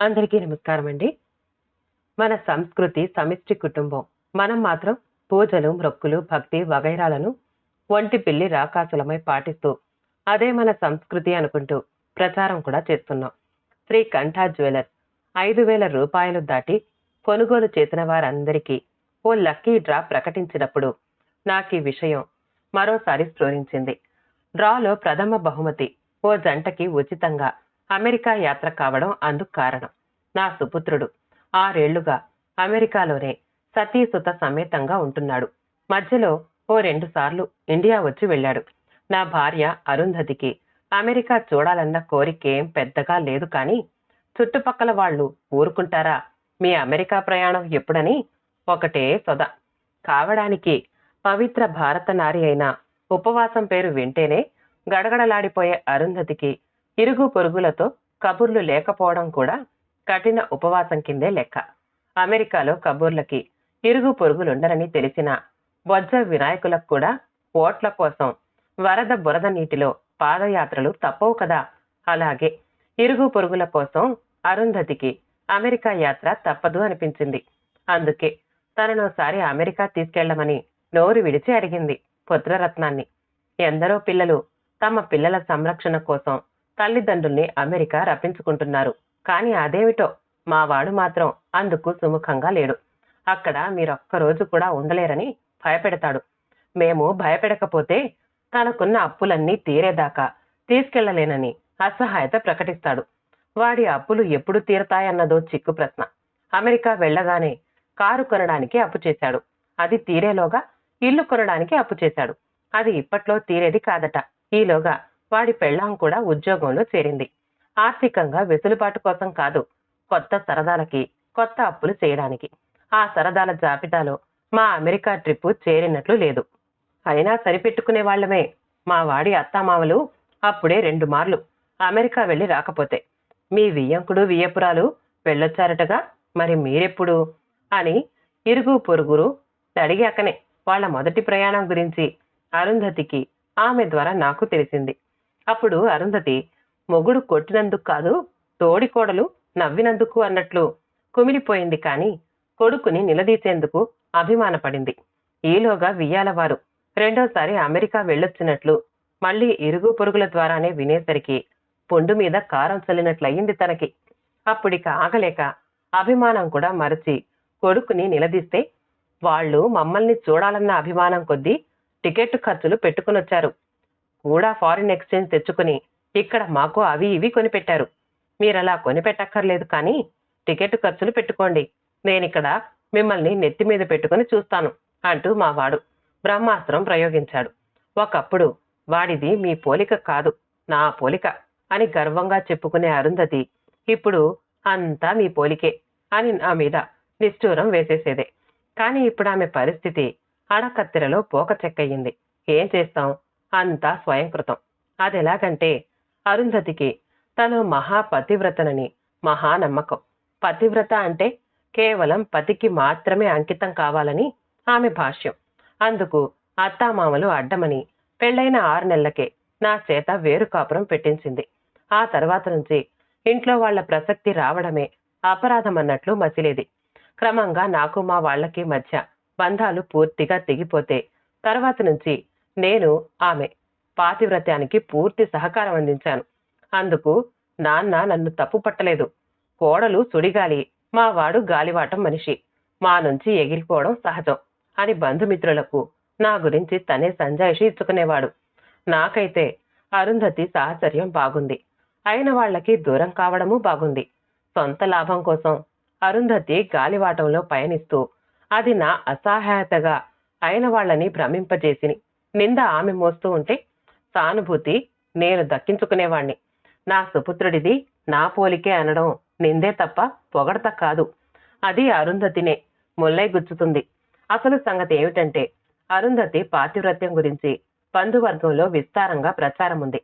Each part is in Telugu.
అందరికీ నమస్కారం అండి. మన సంస్కృతి సమిష్టి కుటుంబం మనం మాత్రం పూజలు మ్రొక్కులు భక్తి వగైరాలను ఒంటి పిల్లి రాకాసులమై పాటిస్తూ అదే మన సంస్కృతి అనుకుంటూ ప్రచారం కూడా చేస్తున్నాం. శ్రీ కంఠా జ్యువెలర్స్ ఐదు వేల రూపాయలు దాటి కొనుగోలు చేసిన వారందరికీ ఓ లక్కీ డ్రా ప్రకటించినప్పుడు నాకు ఈ విషయం మరోసారి స్ఫురించింది. డ్రాలో ప్రథమ బహుమతి ఓ జంటకి ఉచితంగా అమెరికా యాత్ర కావడం అందుకు కారణం. నా సుపుత్రుడు. ఆరేళ్ళుగా అమెరికాలోనే సతీసుత సమేతంగా ఉంటున్నాడు. మధ్యలో ఓ రెండు సార్లు ఇండియా వచ్చి వెళ్ళాడు. నా భార్య అరుంధతికి అమెరికా చూడాలన్న కోరికేం పెద్దగా లేదు కానీ చుట్టుపక్కల వాళ్ళు ఊరుకుంటారా? మీ అమెరికా ప్రయాణం ఎప్పుడని? ఒకటే సొద. కావడానికి పవిత్ర భారత నారి అయిన ఉపవాసం పేరు వింటేనే గడగడలాడిపోయే అరుంధతికి ఇరుగు పొరుగులతో కబుర్లు లేకపోవడం కూడా కఠిన ఉపవాసం కిందే లెక్క. అమెరికాలో కబుర్లకి ఇరుగు పొరుగులుండరని తెలిసిన బొజ్జ వినాయకులకు కూడా ఓట్ల కోసం వరద బురద నీటిలో పాదయాత్రలు తప్పవు కదా. అలాగే ఇరుగు పొరుగుల కోసం అరుంధతికి అమెరికా యాత్ర తప్పదు అనిపించింది. అందుకే తననోసారి అమెరికా తీసుకెళ్ళమని నోరు విడిచి అడిగింది పుత్రరత్నాన్ని. ఎందరో పిల్లలు తమ పిల్లల సంరక్షణ కోసం తల్లిదండ్రుల్ని అమెరికా రప్పించుకుంటున్నారు. కానీ అదేమిటో? మావాడు మాత్రం అందుకు సుముఖంగా లేడు. అక్కడ మీరొక్క రోజు కూడా ఉండలేరని భయపెడతాడు. మేము భయపెడకపోతే తనకున్న అప్పులన్నీ తీరేదాకా తీసుకెళ్ళలేనని అసహాయత ప్రకటిస్తాడు. వాడి అప్పులు ఎప్పుడు తీరతాయన్నదో చిక్కు ప్రశ్న. అమెరికా వెళ్ళగానే కారు కొనడానికి అప్పు చేశాడు. అది తీరేలోగా ఇల్లు కొనడానికి అప్పు చేశాడు. అది ఇప్పట్లో తీరేది కాదట. ఈలోగా వాడి పెళ్ళాం కూడా ఉద్యోగంలో చేరింది. ఆర్థికంగా వెసులుబాటు కోసం కాదు కొత్త సరదాలకి కొత్త అప్పులు చేయడానికి. ఆ సరదాల జాబితాలో మా అమెరికా ట్రిప్ చేరినట్లు లేదు. అయినా సరిపెట్టుకునే వాళ్ళమే. మా వాడి అత్తామామలు అప్పుడే రెండు మార్లు అమెరికా వెళ్ళి రాకపోతే. మీ వియ్యంకుడు వియ్యపురాలు వెళ్ళొచ్చారటగా? మరి మీరెప్పుడు? అని ఇరుగు పొరుగురు అడిగాకనే వాళ్ళ మొదటి ప్రయాణం గురించి అరుంధతికి ఆమె ద్వారా నాకు తెలిసింది. అప్పుడు అరుంధతి మొగుడు కొట్టినందుకు కాదు తోడికోడలు నవ్వినందుకు అన్నట్లు కుమిలిపోయింది కాని కొడుకుని నిలదీసేందుకు అభిమానపడింది. ఈలోగా వియ్యాలవారు రెండోసారి అమెరికా వెళ్ళొచ్చినట్లు మళ్ళీ ఇరుగు పొరుగుల ద్వారానే వినేసరికి పొండు మీద కారం చల్లినట్లయింది తనకి. అప్పుడిక ఆగలేక అభిమానం కూడా మరచి కొడుకుని నిలదీస్తే వాళ్ళు మమ్మల్ని చూడాలన్న అభిమానం కొద్దీ టికెట్ ఖర్చులు పెట్టుకునొచ్చారు. కూడా ఫారిన్ ఎక్స్చేంజ్ తెచ్చుకుని ఇక్కడ మాకు అవి ఇవి కొనిపెట్టారు. మీరలా కొనిపెట్టక్కర్లేదు కానీ టికెట్ ఖర్చులు పెట్టుకోండి. నేనిక్కడ మిమ్మల్ని నెత్తి మీద పెట్టుకుని చూస్తాను అంటూ మా వాడు బ్రహ్మాస్త్రం ప్రయోగించాడు. ఒకప్పుడు వాడిది మీ పోలిక కాదు నా పోలిక అని గర్వంగా చెప్పుకునే అరుంధతి ఇప్పుడు అంతా మీ పోలికే అని నా మీద నిష్ఠూరం వేసేసేదే. కానీ ఇప్పుడు ఆమె పరిస్థితి అడకత్తెరలో పోక చెక్కయింది. ఏం చేస్తాం? అంతా స్వయంకృతం. అదెలాగంటే అరుంధతికి తను మహాపతివ్రతనని మహానమ్మకం. పతివ్రత అంటే కేవలం పతికి మాత్రమే అంకితం కావాలని ఆమె భాష్యం. అందుకు అత్తామామలు అడ్డమని పెళ్ళైన ఆరు నెలలకే నా చేత వేరు కాపురం పెట్టించింది. ఆ తర్వాత నుంచి ఇంట్లో వాళ్ళ ప్రసక్తి రావడమే అపరాధమన్నట్లు మసిలేది. క్రమంగా నాకు మా వాళ్ళకి మధ్య బంధాలు పూర్తిగా తెగిపోతే తర్వాత నుంచి నేను ఆమె పాతివ్రత్యానికి పూర్తి సహకారం అందించాను. అందుకు నాన్న నన్ను తప్పు పట్టలేదు. కోడలు సుడిగాలి. మావాడు గాలివాటం మనిషి. మా నుంచి ఎగిరిపోవడం సహజం అని బంధుమిత్రులకు నా గురించి తనే సంజాయిషి ఇచ్చుకునేవాడు. నాకైతే అరుంధతి సాహచర్యం బాగుంది. అయిన వాళ్ళకి దూరం కావడము బాగుంది. సొంత లాభం కోసం అరుంధతి గాలివాటంలో పయనిస్తూ అది నా అసహాయతగా అయిన వాళ్ళని భ్రమింపజేసింది. నింద ఆమె మోస్తూ ఉంటే సానుభూతి నేను దక్కించుకునేవాణ్ణి. నా సుపుత్రుడిది నా పోలికే అనడం నిందే తప్ప పొగడత కాదు. అది అరుంధతినే ముల్లై గుచ్చుతుంది. అసలు సంగతి ఏమిటంటే అరుంధతి పాతివ్రత్యం గురించి బంధువర్గంలో విస్తారంగా ప్రచారం ఉంది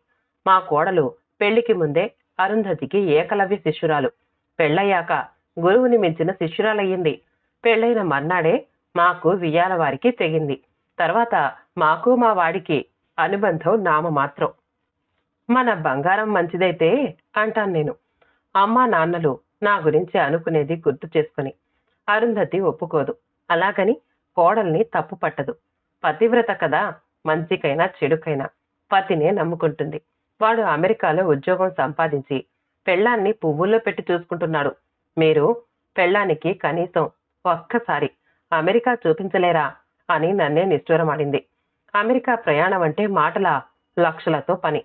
మా కోడలు పెళ్ళికి ముందే అరుంధతికి ఏకలవ్య శిష్యురాలు. పెళ్ళయ్యాక గురువుని మించిన శిష్యురాలయ్యింది. పెళ్ళైన మర్నాడే మాకు వియ్యాల వారికి తెగింది. తర్వాత మాకు మా వాడికి అనుబంధం నామ మాత్రం. మన బంగారం మంచిదైతే అంటాను నేను. అమ్మా నాన్నలు నా గురించి అనుకునేది గుర్తు చేసుకుని. అరుంధతి ఒప్పుకోదు. అలాగని కోడల్ని తప్పు పట్టదు. పతివ్రత కదా మంచికైనా చెడుకైనా. పతినే నమ్ముకుంటుంది. వాడు అమెరికాలో ఉద్యోగం సంపాదించి పెళ్ళాన్ని పువ్వుల్లో పెట్టి చూసుకుంటున్నాడు. మీరు పెళ్ళానికి కనీసం ఒక్కసారి అమెరికా చూపించలేరా అని నన్నే నిష్ఠూరమాడింది. అమెరికా ప్రయాణం అంటే మాటల లక్షలతో పని.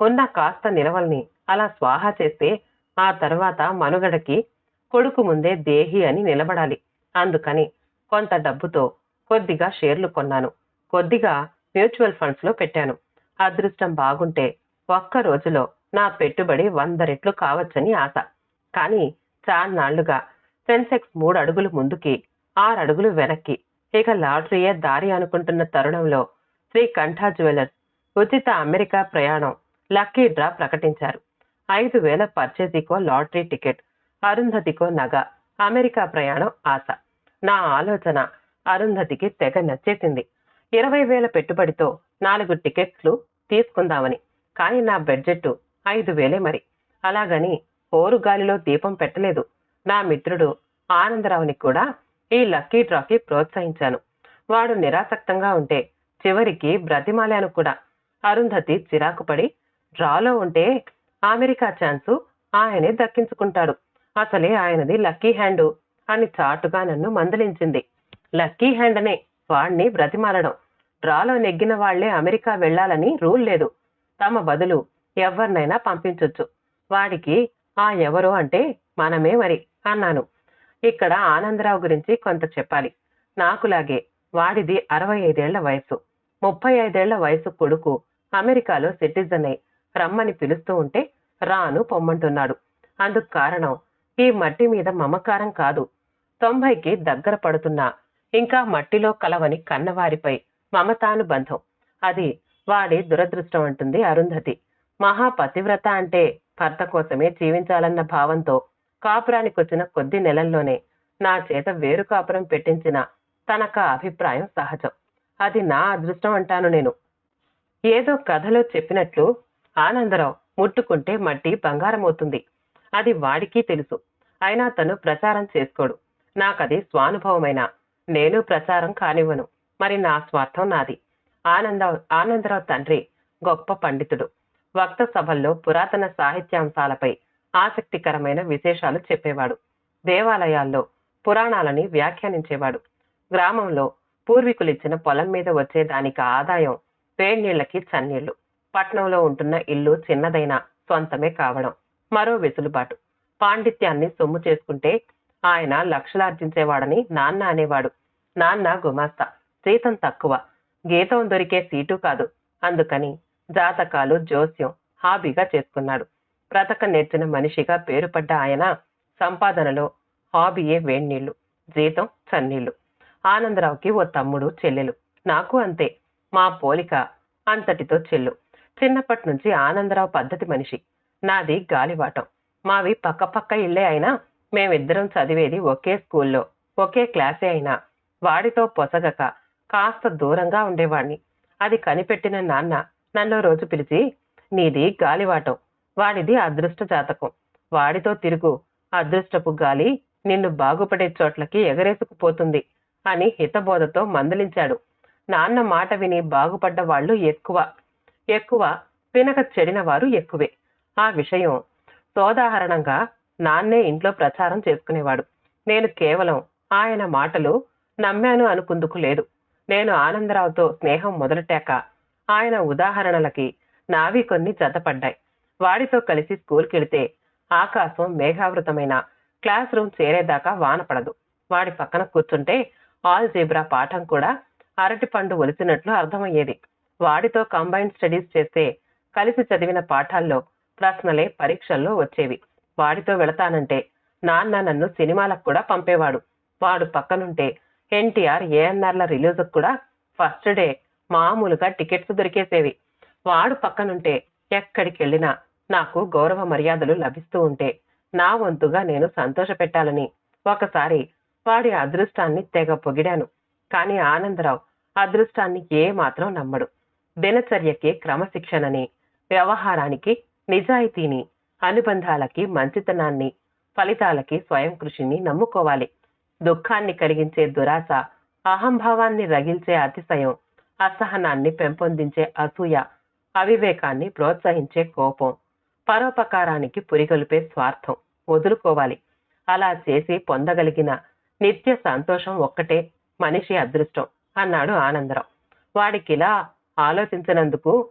ఉన్న కాస్త నిలవల్ని అలా స్వాహా చేస్తే ఆ తర్వాత మనుగడకి కొడుకు ముందే దేహి అని నిలబడాలి. అందుకని కొంత డబ్బుతో కొద్దిగా షేర్లు కొన్నాను. కొద్దిగా మ్యూచువల్ ఫండ్స్లో పెట్టాను. అదృష్టం బాగుంటే ఒక్క రోజులో నా పెట్టుబడి వంద రెట్లు కావచ్చని ఆశ. కానీ చాన్నాళ్ళుగా సెన్సెక్స్ మూడు అడుగులు ముందుకి ఆరు అడుగులు వెనక్కి ఇక లాటరీయే దారి అనుకుంటున్న తరుణంలో శ్రీ కంఠా జ్యువెలర్స్ ఉచిత అమెరికా ప్రయాణం లక్కీ డ్రా ప్రకటించారు. ఐదు వేల పర్చేజీకో లాటరీ టికెట్ అరుంధతికో నగ అమెరికా ప్రయాణం ఆశ. నా ఆలోచన అరుంధతికి తెగ నచ్చేసింది. ఇరవై వేల పెట్టుబడితో నాలుగు టికెట్లు తీసుకుందామని కానీ నా బడ్జెట్ ఐదు వేలే మరి. అలాగని ఓరు గాలిలో దీపం పెట్టలేదు. నా మిత్రుడు ఆనందరావుని కూడా ఈ లక్కీ డ్రాకి ప్రోత్సహించాను. వాడు నిరాసక్తంగా ఉంటే చివరికి బ్రతిమాలాను కూడా. అరుంధతి చిరాకుపడి డ్రాలో ఉంటే అమెరికా ఛాన్సు ఆయనే దక్కించుకుంటాడు. అసలే ఆయనది లక్కీ హ్యాండ్ అని చాటుగా నన్ను మందలించింది. లక్కీ హ్యాండ్ అనే వాణ్ణి బ్రతిమాలడం. డ్రాలో నెగ్గిన వాళ్ళే అమెరికా వెళ్ళాలని రూల్ లేదు. తమ బదులు ఎవరినైనా పంపించొచ్చు. వాడికి ఆ ఎవరు అంటే మనమే మరి అన్నాను. ఇక్కడ ఆనందరావు గురించి కొంత చెప్పాలి. నాకులాగే వాడిది అరవై ఐదేళ్ళ వయసు ముప్పై ఐదేళ్ళ వయసు కొడుకు అమెరికాలో సిటిజన్ రమ్మని పిలుస్తూ ఉంటే రాను పొమ్మంటున్నాడు. అందుకు కారణం ఈ మట్టి మీద మమకారం కాదు. తొంభైకి దగ్గర పడుతున్నా. ఇంకా మట్టిలో కలవని కన్నవారిపై మమతానుబంధం. అది వాడి దురదృష్టం అంటుంది అరుంధతి. మహాపతివ్రత అంటే భర్త కోసమే జీవించాలన్న భావంతో కాపురానికొచ్చిన కొద్ది నెలల్లోనే నా చేత వేరు కాపురం పెట్టించిన తనక అభిప్రాయం సహజం. అది నా అదృష్టం అంటాను నేను. ఏదో కథలో చెప్పినట్లు ఆనందరావు ముట్టుకుంటే మట్టి బంగారం అవుతుంది అది వాడికి తెలుసు. అయినా తను ప్రచారం చేసుకోడు. నాకది స్వానుభవమైన. నేను ప్రచారం కానివ్వను. మరి నా స్వార్థం నాది. ఆనంద ఆనందరావు తండ్రి గొప్ప పండితుడు. వక్త సభల్లో పురాతన సాహిత్యాంశాలపై ఆసక్తికరమైన విశేషాలు చెప్పేవాడు. దేవాలయాల్లో పురాణాలని వ్యాఖ్యానించేవాడు. గ్రామంలో పూర్వీకులు ఇచ్చిన పొలం మీద వచ్చే దానికి ఆదాయం వేడినీళ్ళకి చన్నీళ్ళు పట్నంలో ఉంటున్న ఇల్లు చిన్నదైనా సొంతమే కావడం మరో వెసులుబాటు. పాండిత్యాన్ని సొమ్ము చేసుకుంటే ఆయన లక్షలార్జించేవాడని నాన్న అనేవాడు. నాన్న గుమాస్తా. జీతం తక్కువ. గీతం దొరికే సీటు కాదు. అందుకని జాతకాలు జోస్యం హాబీగా చేసుకున్నాడు. బ్రతక నేర్చిన మనిషిగా పేరుపడ్డ ఆయన సంపాదనలో హాబీయే వేణీళ్ళు జీతం చన్నీళ్ళు ఆనందరావుకి ఓ తమ్ముడు చెల్లెలు. నాకు అంతే. మా పోలిక అంతటితో చెల్లు. చిన్నప్పటి నుంచి ఆనందరావు పద్ధతి మనిషి. నాది గాలివాటం. మావి పక్కపక్క ఇల్లే అయినా మేమిద్దరం చదివేది ఒకే స్కూల్లో ఒకే క్లాసే అయినా. వాడితో పొసగక కాస్త దూరంగా ఉండేవాణ్ణి అది కనిపెట్టిన నాన్న నన్ను రోజు పిలిచి నీది గాలివాటం. వాడిది అదృష్ట జాతకం. వాడితో తిరుగు. అదృష్టపు గాలి నిన్ను బాగుపడే చోట్లకి ఎగరేసుకుపోతుంది. అని హితబోధతో మందలించాడు. నాన్న మాట విని బాగుపడ్డ వాళ్ళు ఎక్కువ. ఎక్కువ వినక చెడిన వారు ఎక్కువే. ఆ విషయం సోదాహరణంగా నాన్నే ఇంట్లో ప్రచారం చేసుకునేవాడు. నేను కేవలం ఆయన మాటలు నమ్మాను అనుకుందుకు లేదు. నేను ఆనందరావుతో స్నేహం మొదలెట్టాక ఆయన ఉదాహరణలకి నావి కొన్ని జతపడ్డాయి. వాడితో కలిసి స్కూల్కి వెళితే ఆకాశం మేఘావృతమైన క్లాస్ రూమ్ చేరేదాకా వాన పడదు. వాడి పక్కన కూర్చుంటే ఆల్ జీబ్రా పాఠం కూడా అరటిపండు ఒలిచినట్లు అర్థమయ్యేది. వాడితో కంబైన్డ్ స్టడీస్ చేస్తే కలిసి చదివిన పాఠాల్లో ప్రశ్నలే పరీక్షల్లో వచ్చేవి. వాడితో వెళతానంటే నాన్న నన్ను సినిమాలకు కూడా పంపేవాడు. వాడు పక్కనుంటే ఎన్టీఆర్ ఏఎన్ఆర్ల రిలీజ్కి కూడా ఫస్ట్ డే మామూలుగా టికెట్స్ దొరికేసేవి. వాడు పక్కనుంటే ఎక్కడికి వెళ్ళినా నాకు గౌరవ మర్యాదలు లభిస్తూ ఉంటే నా వంతుగా నేను సంతోష పెట్టాలని ఒకసారి వాడి అదృష్టాన్ని తెగ పొగిడాను. కానీ ఆనందరావు అదృష్టాన్ని ఏ మాత్రం నమ్మడు. దినచర్యకి క్రమశిక్షణని వ్యవహారానికి నిజాయితీని అనుబంధాలకి మంచితనాన్ని ఫలితాలకి స్వయం కృషిని నమ్ముకోవాలి. దుఃఖాన్ని కలిగించే దురాశ అహంభావాన్ని రగిల్చే అతిశయం అసహనాన్ని పెంపొందించే అసూయ అవివేకాన్ని ప్రోత్సహించే కోపం పరోపకారానికి పురిగొలిపే స్వార్థం వదులుకోవాలి. అలా చేసి పొందగలిగిన నిత్య సంతోషం ఒక్కటే మనిషి అదృష్టం అన్నాడు ఆనందరావు. వాడికిలా ఆలోచించినందుకు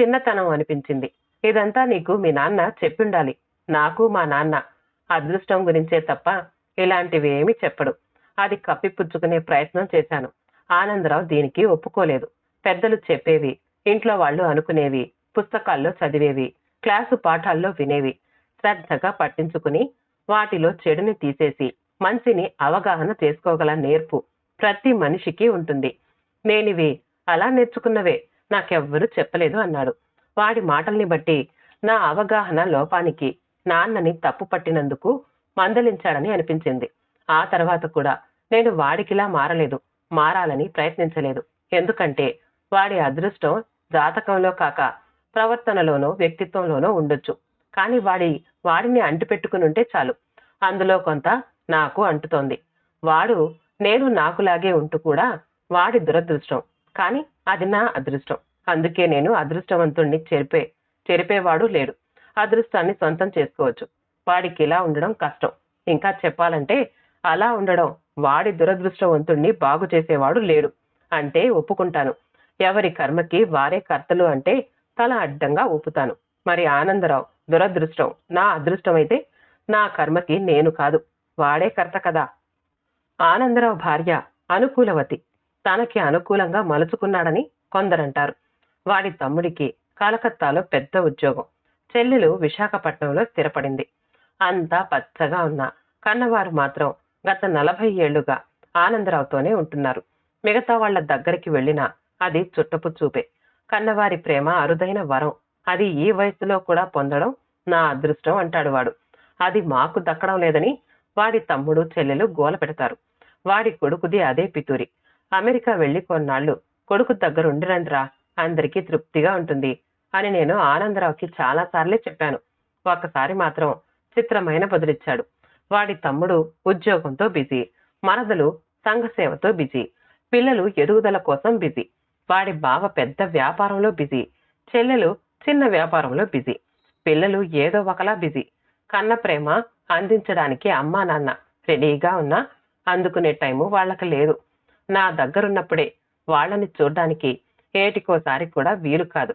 చిన్నతనం అనిపించింది. ఇదంతా నీకు మీ నాన్న చెప్పిండాలి. నాకు మా నాన్న అదృష్టం గురించే తప్ప ఇలాంటివి ఏమీ చెప్పడు. అది కప్పిపుచ్చుకునే ప్రయత్నం చేశాను. ఆనందరావు దీనికి ఒప్పుకోలేదు. పెద్దలు చెప్పేవి ఇంట్లో వాళ్ళు అనుకునేవి పుస్తకాల్లో చదివేవి క్లాసు పాఠాల్లో వినేవి. శ్రద్ధగా పట్టించుకుని వాటిలో చెడుని తీసేసి మంచిని అవగాహన చేసుకోగల నేర్పు ప్రతి మనిషికి ఉంటుంది. నేనివి అలా నేర్చుకున్నవే నాకెవ్వరూ చెప్పలేదు అన్నాడు. వాడి మాటల్ని బట్టి నా అవగాహన లోపానికి నాన్నని తప్పు పట్టినందుకు మందలించాడని అనిపించింది. ఆ తర్వాత కూడా నేను వాడికిలా మారలేదు మారాలని ప్రయత్నించలేదు. ఎందుకంటే వాడి అదృష్టం జాతకంలో కాక ప్రవర్తనలోనో వ్యక్తిత్వంలోనో ఉండొచ్చు. కానీ వాడి వాడిని అంటిపెట్టుకుని ఉంటే చాలు. అందులో కొంత నాకు అంటుతోంది. వాడు నేను నాకులాగే ఉంటూ కూడా వాడి దురదృష్టం. కానీ అది నా అదృష్టం. అందుకే నేను అదృష్టవంతుణ్ణి చెరిపే చెరిపేవాడు లేడు. అదృష్టాన్ని సొంతం చేసుకోవచ్చు. వాడికి ఇలా ఉండడం కష్టం. ఇంకా చెప్పాలంటే అలా ఉండడం వాడి దురదృష్టవంతుణ్ణి బాగు చేసేవాడు లేడు. అంటే ఒప్పుకుంటాను. ఎవరి కర్మకి వారే కర్తలు అంటే తల అడ్డంగా ఊపుతాను. మరి ఆనందరావు దురదృష్టం నా అదృష్టం అయితే నా కర్మకి నేను కాదు. వాడే కర్త కదా. ఆనందరావు భార్య అనుకూలవతి. తనకి అనుకూలంగా మలుచుకున్నాడని కొందరంటారు. వాడి తమ్ముడికి కలకత్తాలో పెద్ద ఉద్యోగం. చెల్లెలు విశాఖపట్నంలో స్థిరపడింది. అంతా పచ్చగా ఉన్న కన్నవారు మాత్రం గత నలభై ఏళ్ళుగా ఆనందరావుతోనే ఉంటున్నారు. మిగతా వాళ్ళ దగ్గరికి వెళ్ళినా అది చుట్టపు చూపే. కన్నవారి ప్రేమ అరుదైన వరం. అది ఈ వయసులో కూడా పొందడం నా అదృష్టం అంటాడు వాడు. అది మాకు దక్కడం లేదని వాడి తమ్ముడు చెల్లెలు గోల పెడతారు. వాడి కొడుకుది అదే పితూరి. అమెరికా వెళ్ళి కొన్నాళ్ళు. కొడుకు దగ్గరుండిరండ్రా అందరికీ తృప్తిగా ఉంటుంది అని నేను ఆనందరావుకి చాలాసార్లే చెప్పాను. ఒకసారి మాత్రం చిత్రమైన బదులిచ్చాడు. వాడి తమ్ముడు ఉద్యోగంతో బిజీ మరదలు సంఘసేవతో బిజీ పిల్లలు ఎదుగుదల కోసం బిజీ వాడి బావ పెద్ద వ్యాపారంలో బిజీ చెల్లెలు చిన్న వ్యాపారంలో బిజీ పిల్లలు ఏదో ఒకలా బిజీ. కన్న ప్రేమ అందించడానికి అమ్మా నాన్న రెడీగా ఉన్నా అందుకునే టైము వాళ్ళకి లేదు. నా దగ్గరున్నప్పుడే వాళ్ళని చూడ్డానికి ఏటికోసారి కూడా వీలు కాదు.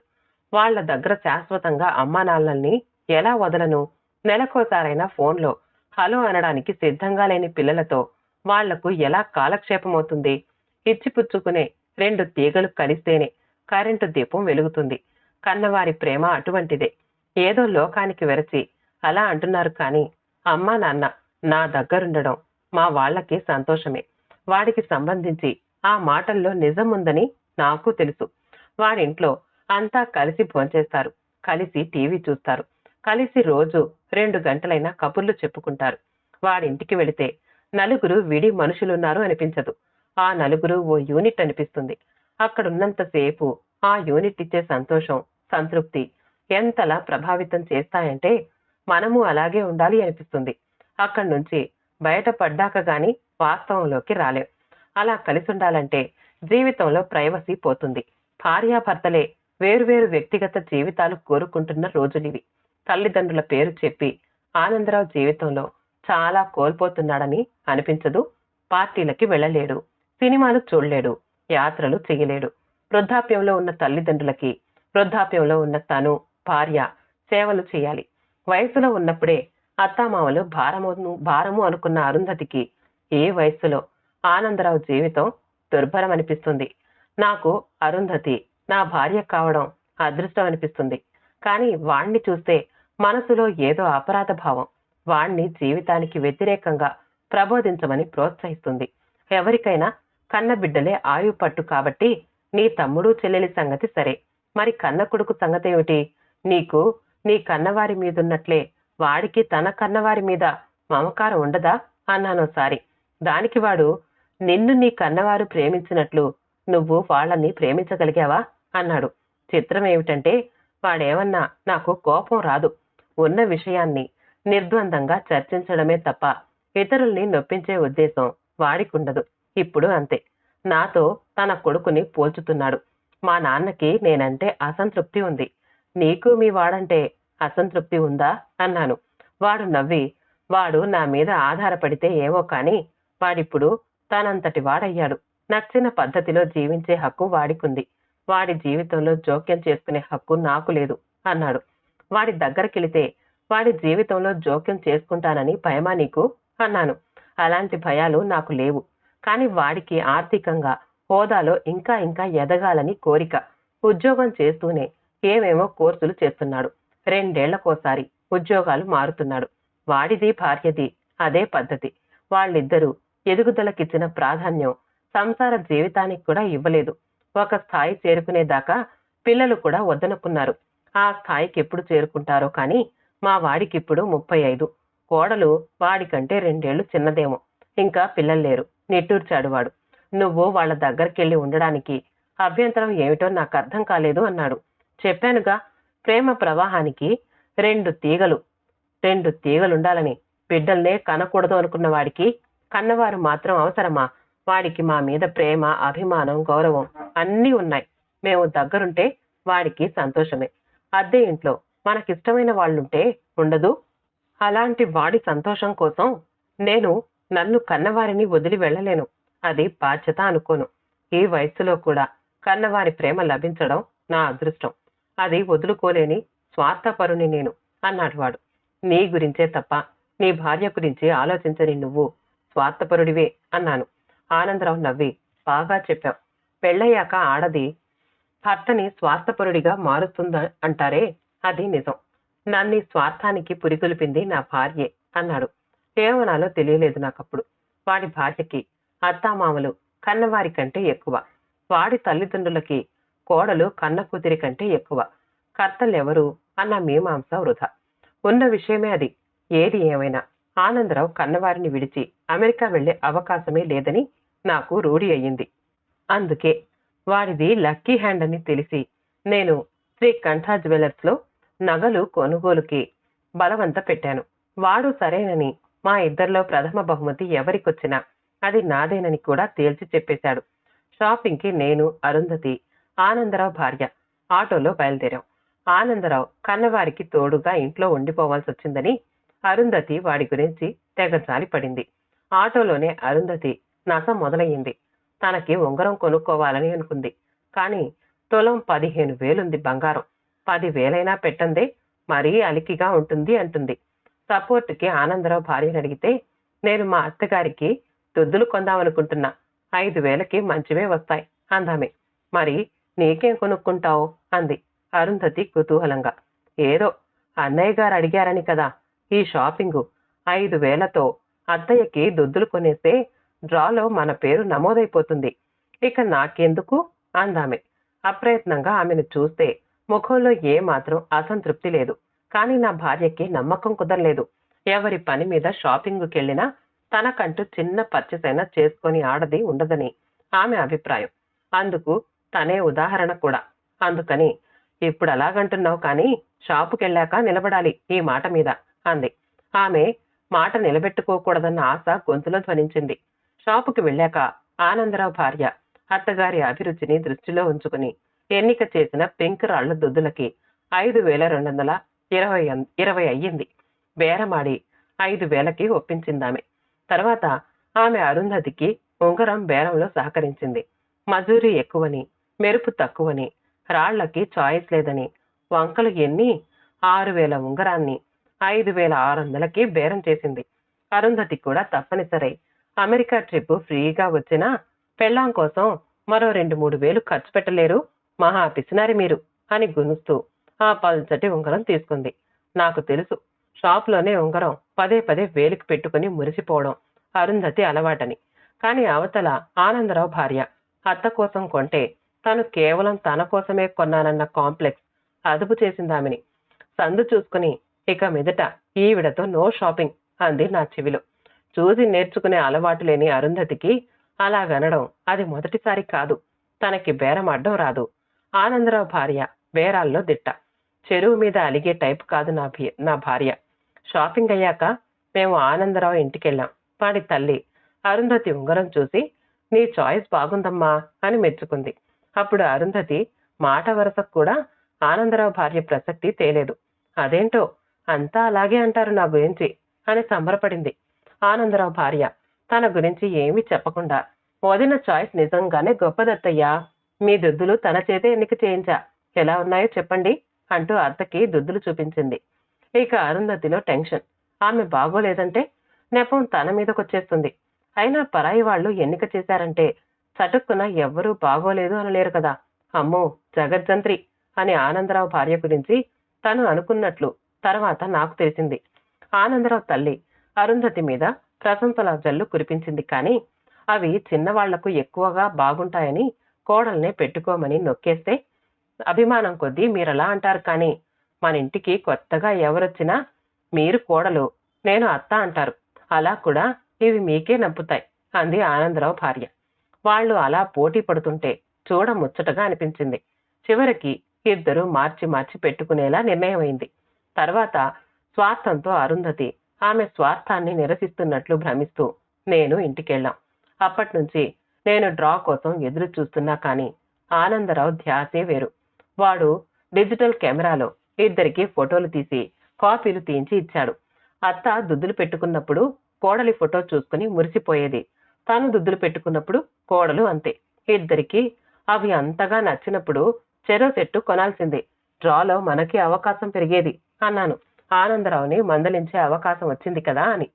వాళ్ళ దగ్గర శాశ్వతంగా అమ్మా నాన్నల్ని ఎలా వదలను? నెలకోసారైనా ఫోన్లో హలో అనడానికి సిద్ధంగా లేని పిల్లలతో వాళ్ళకు ఎలా కాలక్షేపమవుతుంది? ఇచ్చిపుచ్చుకునే రెండు తీగలు కలిస్తేనే కరెంటు దీపం వెలుగుతుంది. కన్నవారి ప్రేమ అటువంటిదే. ఏదో లోకానికి వెరచి అలా అంటున్నారు కానీ అమ్మా నాన్న నా దగ్గరుండడం మా వాళ్ళకి సంతోషమే. వాడికి సంబంధించి ఆ మాటల్లో నిజం ఉందని నాకు తెలుసు. వాడింట్లో అంతా కలిసి భోంచేస్తారు కలిసి టీవీ చూస్తారు కలిసి రోజు రెండు గంటలైనా కబుర్లు చెప్పుకుంటారు. వాడింటికి వెళితే నలుగురు విడి మనుషులున్నారు అనిపించదు. ఆ నలుగురు ఓ యూనిట్ అనిపిస్తుంది. అక్కడున్నంతసేపు ఆ యూనిట్ ఇచ్చే సంతోషం సంతృప్తి ఎంతలా ప్రభావితం చేస్తాయంటే మనము అలాగే ఉండాలి అనిపిస్తుంది. అక్కడి నుంచి బయటపడ్డాక గాని వాస్తవంలోకి రాలేం. అలా కలిసి ఉండాలంటే జీవితంలో ప్రైవసీ పోతుంది. భార్యాభర్తలే వేరువేరు వ్యక్తిగత జీవితాలు కోరుకుంటున్న రోజులివి. తల్లిదండ్రుల పేరు చెప్పి ఆనందరావు జీవితంలో చాలా కోల్పోతున్నాడని అనిపించదు. పార్టీలకి వెళ్ళలేడు. సినిమాలు చూడలేడు. యాత్రలు చేయలేడు వృద్ధాప్యంలో ఉన్న తల్లిదండ్రులకి వృద్ధాప్యంలో ఉన్న తను భార్య సేవలు చేయాలి. వయసులో ఉన్నప్పుడే అత్తామామలు భారము భారము అనుకున్న అరుంధతికి ఏ వయస్సులో? ఆనందరావు జీవితం దుర్భరం అనిపిస్తుంది నాకు అరుంధతి నా భార్య కావడం అదృష్టం అనిపిస్తుంది కానీ వాణ్ణి చూస్తే మనసులో ఏదో అపరాధ భావం. వాణ్ణి జీవితానికి వ్యతిరేకంగా ప్రబోధించమని ప్రోత్సహిస్తుంది. ఎవరికైనా కన్న బిడ్డలే ఆయు పట్టు కాబట్టి నీ తమ్ముడు చెల్లెలి సంగతి సరే. మరి కన్న కొడుకు సంగతేమిటి? నీకు నీ కన్నవారి మీదున్నట్లే వాడికి తన కన్నవారి మీద మమకారం ఉండదా? అన్నానోసారి దానికి వాడు నిన్ను నీ కన్నవారు ప్రేమించినట్లు నువ్వు వాళ్ళని ప్రేమించగలిగావా? అన్నాడు. చిత్రం ఏమిటంటే వాడేమన్నా నాకు కోపం రాదు. ఉన్న విషయాన్ని నిర్ద్వందంగా చర్చించడమే తప్ప ఇతరుల్ని నొప్పించే ఉద్దేశం వాడికుండదు. ఇప్పుడు అంతే. నాతో తన కొడుకుని పోల్చుతున్నాడు. మా నాన్నకి నేనంటే అసంతృప్తి ఉంది. నీకు మీ వాడంటే అసంతృప్తి ఉందా? అన్నాను. వాడు నవ్వి వాడు నా మీద ఆధారపడితే ఏమో కానీ వాడిప్పుడు తనంతటి వాడయ్యాడు. నచ్చిన పద్ధతిలో జీవించే హక్కు వాడికుంది. వాడి జీవితంలో జోక్యం చేసుకునే హక్కు నాకు లేదు అన్నాడు. వాడి దగ్గరకెళితే వాడి జీవితంలో జోక్యం చేసుకుంటానని భయమా నీకు? అన్నాను. అలాంటి భయాలు నాకు లేవు. కానీ వాడికి ఆర్థికంగా హోదాలో ఇంకా ఇంకా ఎదగాలని కోరిక. ఉద్యోగం చేస్తూనే ఏమేమో కోర్సులు చేస్తున్నాడు. రెండేళ్ళకోసారి ఉద్యోగాలు మారుతున్నాడు. వాడిది భార్యది. అదే పద్ధతి. వాళ్ళిద్దరూ ఎదుగుదలకిచ్చిన ప్రాధాన్యం సంసార జీవితానికి కూడా ఇవ్వలేదు. ఒక స్థాయి చేరుకునేదాకా పిల్లలు కూడా వద్దనుకున్నారు. ఆ స్థాయికి ఎప్పుడు చేరుకుంటారో కానీ మా వాడికిప్పుడు ముప్పై ఐదు కోడలు వాడికంటే రెండేళ్ళు చిన్నదేమో. ఇంకా పిల్లలు లేరు. నిట్టూర్చాడు వాడు నువ్వు వాళ్ళ దగ్గరికెళ్ళి ఉండడానికి అభ్యంతరం ఏమిటో నాకు అర్థం కాలేదు అన్నాడు. చెప్పానుగా ప్రేమ ప్రవాహానికి రెండు తీగలు. రెండు తీగలుండాలని బిడ్డల్నే కనకూడదు అనుకున్న వాడికి కన్నవారు మాత్రం అవసరమా? వాడికి మా మీద ప్రేమ అభిమానం గౌరవం అన్నీ ఉన్నాయి. మేము దగ్గరుంటే వాడికి సంతోషమే. అద్దె ఇంట్లో మనకిష్టమైన వాళ్ళుంటే ఉండదు. అలాంటి వాడి సంతోషం కోసం నేను నన్ను కన్నవారిని వదిలి వెళ్ళలేను. అది బాధ్యత అనుకోను. ఈ వయస్సులో కూడా కన్నవారి ప్రేమ లభించడం నా అదృష్టం. అది వదులుకోలేని స్వార్థపరుని నేను అన్నాడు వాడు. నీ గురించే తప్ప నీ భార్య గురించి ఆలోచించని నువ్వు స్వార్థపరుడివే అన్నాను. ఆనందరావు నవ్వి బాగా చెప్పావు. పెళ్ళయ్యాక ఆడది భర్తని స్వార్థపరుడిగా మారుస్తుంద అంటారే? అది నిజం. నన్ను స్వార్థానికి పురికొల్పింది నా భార్యే అన్నాడు. ఏమనాలో తెలియలేదు నాకప్పుడు. వాడి భార్యకి అత్తామామలు కన్నవారి కంటే ఎక్కువ. వాడి తల్లిదండ్రులకి కోడలు కన్న కూతురి కంటే ఎక్కువ. కర్తలెవరు? అన్న మీమాంస వృధా. ఉన్న విషయమే అది. ఏది ఏమైనా. ఆనందరావు కన్నవారిని విడిచి అమెరికా వెళ్ళే అవకాశమే లేదని నాకు రూఢి అయ్యింది. అందుకే వాడిది లక్కీ హ్యాండ్ అని తెలిసి నేను శ్రీ కంఠా నగలు కొనుగోలుకి బలవంత పెట్టాను. వాడు సరేనని మా ఇద్దరిలో ప్రథమ బహుమతి ఎవరికొచ్చినా అది నాదేనని కూడా తేల్చి చెప్పేశాడు. షాపింగ్కి నేను అరుంధతి ఆనందరావు భార్య. ఆటోలో బయలుదేరాం. ఆనందరావు కన్నవారికి తోడుగా ఇంట్లో ఉండిపోవాల్సి వచ్చిందని అరుంధతి వాడి గురించి తెగజాలి పడింది ఆటోలోనే అరుంధతి నస మొదలయ్యింది. తనకి ఉంగరం కొనుక్కోవాలని అనుకుంది. కానీ తులం పదిహేను వేలుంది బంగారం. పదివేలైనా పెట్టందే మరీ అలికిగా ఉంటుంది అంటుంది. సపోర్ట్కి ఆనందరావు భార్యను అడిగితే నేను మా అత్తగారికి దుద్దులు కొందామనుకుంటున్నా. ఐదు వేలకి మంచివే వస్తాయి అందామే. మరి నీకేం కొనుక్కుంటావు? అంది అరుంధతి కుతూహలంగా. ఏదో అన్నయ్య గారు అడిగారని కదా ఈ షాపింగు ఐదు వేలతో అత్తయ్యకి దుద్దులు కొనేస్తే డ్రాలో మన పేరు నమోదైపోతుంది. ఇక నాకెందుకు? అందామె. అప్రయత్నంగా ఆమెను చూస్తే ముఖంలో ఏ మాత్రం అసంతృప్తి లేదు. కానీ నా భార్యకి నమ్మకం కుదరలేదు. ఎవరి పని మీద షాపింగ్కెళ్ళినా తనకంటూ చిన్న పర్చేస్ అయినా చేసుకొని ఆడది ఉండదని ఆమె అభిప్రాయం. అందుకు తనే ఉదాహరణ కూడా. అందుకని ఇప్పుడు అలాగంటున్నావు కానీ షాపుకెళ్ళాక నిలబడాలి ఈ మాట మీద అంది. ఆమె మాట నిలబెట్టుకోకూడదన్న ఆశ గొంతులో ధ్వనించింది. షాపుకి వెళ్ళాక ఆనందరావు భార్య అత్తగారి అభిరుచిని దృష్టిలో ఉంచుకుని ఎన్నిక చేసిన పింక్ రాళ్ళ దుద్దులకి ఐదు వేల రెండు వందల ఇరవై ఇరవై అయ్యింది. బేరమాడి ఐదు వేలకి ఒప్పించిందామె. తర్వాత ఆమె అరుంధతికి ఉంగరం బేరంలో సహకరించింది. మజూరీ ఎక్కువని మెరుపు తక్కువని రాళ్ళకి చాయిస్ లేదని వంకలు ఎన్ని ఆరు వేల ఉంగరాన్ని ఐదు వేల ఆరు వందలకి బేరం చేసింది. అరుంధతి కూడా తప్పనిసరి. అమెరికా ట్రిప్ ఫ్రీగా వచ్చినా పెళ్ళాం కోసం మరో రెండు మూడు వేలు ఖర్చు పెట్టలేరు. మహా పిసినారి మీరు అని గునుస్తూ ఆ పల్చటి ఉంగరం తీసుకుంది. నాకు తెలుసు షాప్లోనే ఉంగరం పదే పదే వేలికి పెట్టుకుని మురిసిపోవడం అరుంధతి అలవాటని. కానీ అవతల ఆనందరావు భార్య అత్త కోసం కొంటే తను కేవలం తన కోసమే కొన్నానన్న కాంప్లెక్స్ అదుపు చేసిందామిని సందు చూసుకుని ఇక మీదట ఈవిడతో నో షాపింగ్ అంది నా చెవిలో. చూసి నేర్చుకునే అలవాటు లేని అరుంధతికి అలాగనడం అది మొదటిసారి కాదు. తనకి బేరం అడ్డం రాదు. ఆనందరావు భార్య బేరాల్లో దిట్ట. చెరువు మీద అలిగే టైప్ కాదు నా నా భార్య. షాపింగ్ అయ్యాక మేము ఆనందరావు ఇంటికెళ్ళాం. వాడి తల్లి అరుంధతి ఉంగరం చూసి నీ చాయిస్ బాగుందమ్మా అని మెచ్చుకుంది. అప్పుడు అరుంధతి మాట వరసకు కూడా ఆనందరావు భార్య ప్రసక్తి తేలేదు. అదేంటో? అంతా అలాగే అంటారు నా గురించి అని సంబరపడింది ఆనందరావు భార్య. తన గురించి ఏమీ చెప్పకుండా వదిన చాయిస్ నిజంగానే గొప్పదత్తయ్యా. మీ దుద్దులు తన చేతే ఎన్నిక చేయించా? ఎలా ఉన్నాయో చెప్పండి అంటూ అత్తకి దుద్దులు చూపించింది. ఇక అరుంధతిలో టెన్షన్. ఆమె బాగోలేదంటే? నెపం తన మీదకొచ్చేస్తుంది. అయినా పరాయి వాళ్ళు ఎన్నిక చేశారంటే చటుక్కున ఎవ్వరూ బాగోలేదు అనలేరు కదా. అమ్మో జగజ్జంత్రి అని ఆనందరావు భార్య గురించి తను అనుకున్నట్లు తర్వాత నాకు తెలిసింది. ఆనందరావు తల్లి అరుంధతి మీద ప్రశంసల జల్లు కురిపించింది కానీ అవి చిన్నవాళ్ళకు ఎక్కువగా బాగుంటాయని కోడల్నే పెట్టుకోమని నొక్కేస్తే అభిమానం కొద్దీ మీరలా అంటారు కానీ మన ఇంటికి కొత్తగా ఎవరొచ్చినా మీరు కోడలు నేను అత్త అంటారు. అలా కూడా ఇవి మీకే నప్పుతాయి అంది ఆనందరావు భార్య. వాళ్ళు అలా పోటీ పడుతుంటే చూడ ముచ్చటగా అనిపించింది. చివరికి ఇద్దరు మార్చి మార్చి పెట్టుకునేలా నిర్ణయమైంది. తర్వాత స్వార్థంతో అరుంధతి ఆమె స్వార్థాన్ని నిరసిస్తున్నట్లు భ్రమిస్తూ నేను ఇంటికెళ్ళాం. అప్పట్నుంచి నేను డ్రా కోసం ఎదురు చూస్తున్నా కానీ ఆనందరావు ధ్యాసే వేరు. వాడు డిజిటల్ కెమెరాలో ఇద్దరికి ఫోటోలు తీసి కాపీలు తీయించి ఇచ్చాడు. అత్త దుద్దులు పెట్టుకున్నప్పుడు కోడలి ఫోటో చూసుకుని మురిసిపోయేది. తాను దుద్దులు పెట్టుకున్నప్పుడు కోడలు అంతే. ఇద్దరికి అవి అంతగా నచ్చినప్పుడు చెరో సెట్టు కొనాల్సిందే. డ్రాలో మనకి అవకాశం పెరిగేది అన్నాను. ఆనందరావుని మందలించే అవకాశం వచ్చింది కదా అని.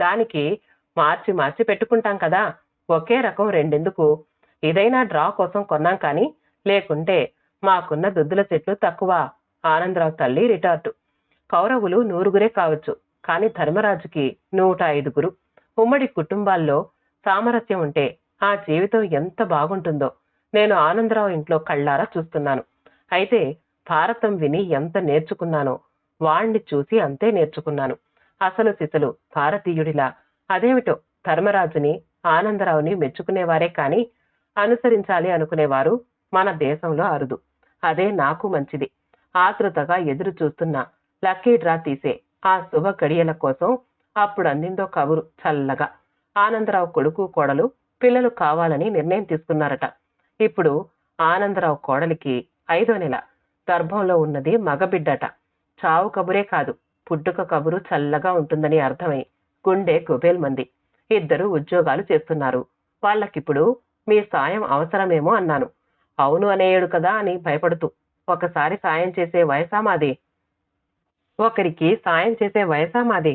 దానికి మార్చి మార్చి పెట్టుకుంటాం కదా. ఒకే రకం రెండెందుకు? ఇదైనా డ్రా కోసం కొన్నాం కానీ లేకుంటే మాకున్న దుద్దుల చెట్లు తక్కువ. ఆనందరావు తల్లి రిటార్టు కౌరవులు నూరుగురే కావచ్చు. కానీ ధర్మరాజుకి నూట ఐదుగురు. ఉమ్మడి కుటుంబాల్లో సామరస్యం ఉంటే ఆ జీవితం ఎంత బాగుంటుందో నేను ఆనందరావు ఇంట్లో కళ్ళారా చూస్తున్నాను. అయితే భారతం విని ఎంత నేర్చుకున్నానో వాణ్ణి చూసి అంతే నేర్చుకున్నాను. అసలు సిసలు భారతీయుడిలా అదేమిటో ధర్మరాజుని ఆనందరావుని మెచ్చుకునేవారే కాని అనుసరించాలి అనుకునేవారు మన దేశంలో అరుదు. అదే నాకు మంచిది. ఆతృతగా ఎదురు చూస్తున్న లక్కీ డ్రా తీసే ఆ శుభ గడియల కోసం అప్పుడు అందిందో కబురు చల్లగా. ఆనందరావు కొడుకు కోడలు పిల్లలు కావాలని నిర్ణయం తీసుకున్నారట. ఇప్పుడు ఆనందరావు కోడలికి ఐదో నెల. గర్భంలో ఉన్నది మగబిడ్డట. చావు కబురే కాదు. పుట్టుక కబురు చల్లగా ఉంటుందని అర్థమై గుండె కుబేల్ మంది ఇద్దరు ఉద్యోగాలు చేస్తున్నారు. వాళ్ళకిప్పుడు మీ సాయం అవసరమేమో అన్నాను. అవును అనేయడు కదా అని భయపడుతూ ఒకసారి సాయం చేసే వయసా మాది? ఒకరికి సాయం చేసే వయసా మాది?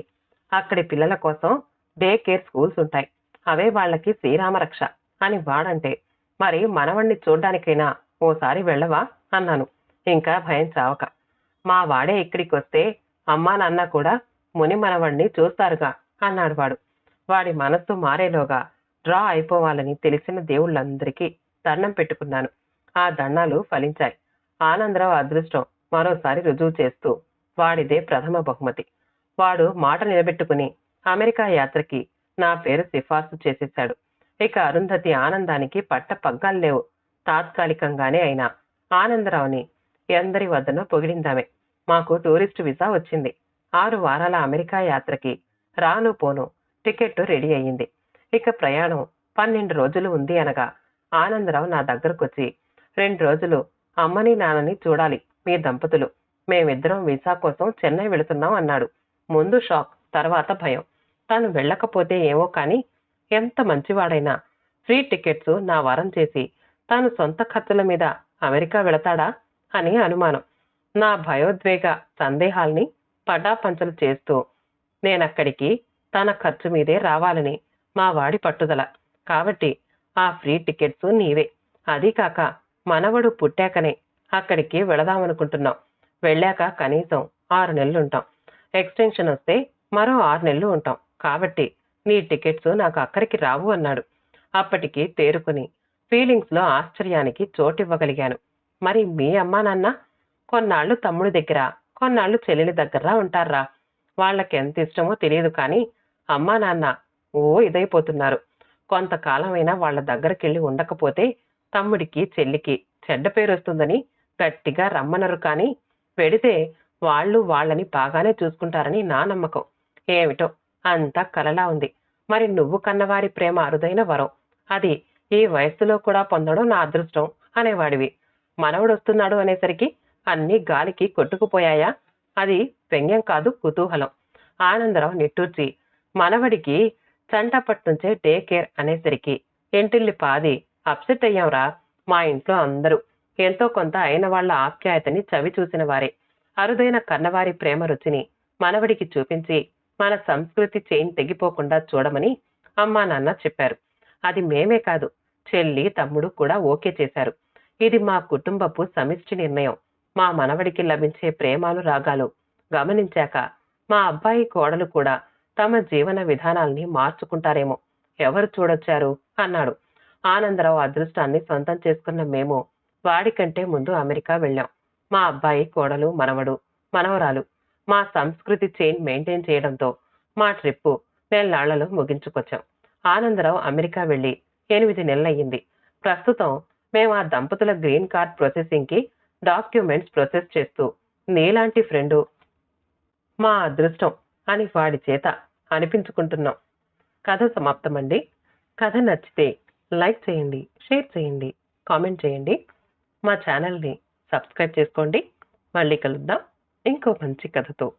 అక్కడి పిల్లల కోసం డే కేర్ స్కూల్స్ ఉంటాయి. అవే వాళ్ళకి శ్రీరామరక్ష అని వాడంటే మరి మనవణ్ణి చూడ్డానికైనా ఓసారి వెళ్ళవా? అన్నాను. ఇంకా భయం చావక. మా వాడే ఇక్కడికి వస్తే అమ్మా నాన్న కూడా ముని మనవణ్ణి చూస్తారుగా అన్నాడు వాడు. వాడి మనస్సు మారేలోగా డ్రా అయిపోవాలని తెలిసిన దేవుళ్ళందరికీ దండం పెట్టుకున్నాను. ఆ దండాలు ఫలించాయి. ఆనందరావు అదృష్టం మరోసారి రుజువు చేస్తూ వాడిదే ప్రథమ బహుమతి. వాడు మాట నిలబెట్టుకుని అమెరికా యాత్రకి నా పేరు సిఫార్సు చేసేశాడు. ఇక అరుంధతి ఆనందానికి పట్ట పగ్గాలు లేవు. తాత్కాలికంగానే అయినా ఆనందరావుని ఎందరి వద్దనో పొగిడిందామే. మాకు టూరిస్ట్ వీసా వచ్చింది. ఆరు వారాల అమెరికా యాత్రకి రాను పోను టికెట్ రెడీ అయ్యింది. ఇక ప్రయాణం పన్నెండు రోజులు ఉంది అనగా ఆనందరావు నా దగ్గరకొచ్చి రెండు రోజులు అమ్మని నాన్నని చూడాలి మీ దంపతులు. మేమిద్దరం వీసా కోసం చెన్నై వెళుతున్నాం అన్నాడు. ముందు షాక్ తర్వాత భయం. తాను వెళ్ళకపోతే ఏమో కానీ ఎంత మంచివాడైనా ఫ్రీ టికెట్స్ నా వరం చేసి తాను సొంత ఖర్చుల మీద అమెరికా వెళతాడా అని అనుమానం. నా భయోద్వేగ సందేహాల్ని పటాపంచలు చేస్తూ నేనక్కడికి తన ఖర్చు మీదే రావాలని మా వాడి పట్టుదల. కాబట్టి ఆ ఫ్రీ టికెట్స్ నీవే. అది కాక మనవడు పుట్టాకనే అక్కడికి వెళదామనుకుంటున్నాం. వెళ్ళాక కనీసం ఆరు నెలలుంటాం. ఎక్స్టెన్షన్ వస్తే మరో ఆరు నెలలు ఉంటాం. కాబట్టి నీ టికెట్స్ నాకు అక్కడికి రావు అన్నాడు. అప్పటికి తేరుకుని ఫీలింగ్స్లో ఆశ్చర్యానికి చోటివ్వగలిగాను. మరి మీ అమ్మా నాన్న? కొన్నాళ్ళు తమ్ముడి దగ్గర కొన్నాళ్ళు చెల్లెలి దగ్గర ఉంటారా? వాళ్ళకి ఎంత ఇష్టమో తెలియదు కానీ అమ్మా నాన్న ఓ ఇదైపోతున్నారు. కొంతకాలమైనా వాళ్ళ దగ్గరకెళ్ళి ఉండకపోతే తమ్ముడికి చెల్లికి చెడ్డ పేరు వస్తుందని గట్టిగా రమ్మనరు కానీ పెడితే వాళ్ళు వాళ్ళని బాగానే చూసుకుంటారని నా నమ్మకం. ఏమిటో. అంతా కలలా ఉంది. మరి నువ్వు కన్నవారి ప్రేమ అరుదైన వరం. అది ఈ వయస్సులో కూడా పొందడం నా అదృష్టం అనేవాడివి. మనవడు వస్తున్నాడు అనేసరికి అన్ని గాలికి కొట్టుకుపోయాయా? అది వ్యంగ్యం కాదు కుతూహలం. ఆనందరావు నిట్టూర్చి మనవడికి చంటప్పటి నుంచే డే కేర్ అనేసరికి ఇంటిల్లి పాది అప్సెట్ అయ్యాంరా? మా ఇంట్లో అందరూ ఎంతో కొంత అయిన వాళ్ళ ఆప్యాయతని చవి చూసిన వారే. అరుదైన కన్నవారి ప్రేమ రుచిని మనవడికి చూపించి మన సంస్కృతి చైన్ తెగిపోకుండా చూడమని అమ్మా నాన్న చెప్పారు. అది మేమే కాదు చెల్లి తమ్ముడు కూడా ఓకే చేశారు. ఇది మా కుటుంబపు సమిష్టి నిర్ణయం. మా మనవడికి లభించే ప్రేమాలు రాగాలు. గమనించాక మా అబ్బాయి కోడలు కూడా తమ జీవన విధానాల్ని మార్చుకుంటారేమో. ఎవరు చూడొచ్చారు? అన్నాడు. ఆనందరావు అదృష్టాన్ని సొంతం చేసుకున్న మేము వాడికంటే ముందు అమెరికా వెళ్ళాం. మా అబ్బాయి కోడలు మనవడు మనవరాలు. మా సంస్కృతి చైన్ మెయింటైన్ చేయడంతో మా ట్రిప్పు నెల్లాళ్ళలో ముగించుకొచ్చాం. ఆనందరావు అమెరికా వెళ్ళి ఎనిమిది నెలలయ్యింది. ప్రస్తుతం మేము ఆ దంపతుల గ్రీన్ కార్డ్ ప్రొసెసింగ్కి డాక్యుమెంట్స్ ప్రొసెస్ చేస్తూ నీలాంటి ఫ్రెండు మా అదృష్టం అని వాడి చేత అనిపించుకుంటున్నాం. కథ సమాప్తమండి. కథ నచ్చితే లైక్ చేయండి షేర్ చేయండి కామెంట్ చేయండి. మా ఛానల్ని సబ్స్క్రైబ్ చేసుకోండి. మళ్ళీ కలుద్దాం. 演歌をパンチカだと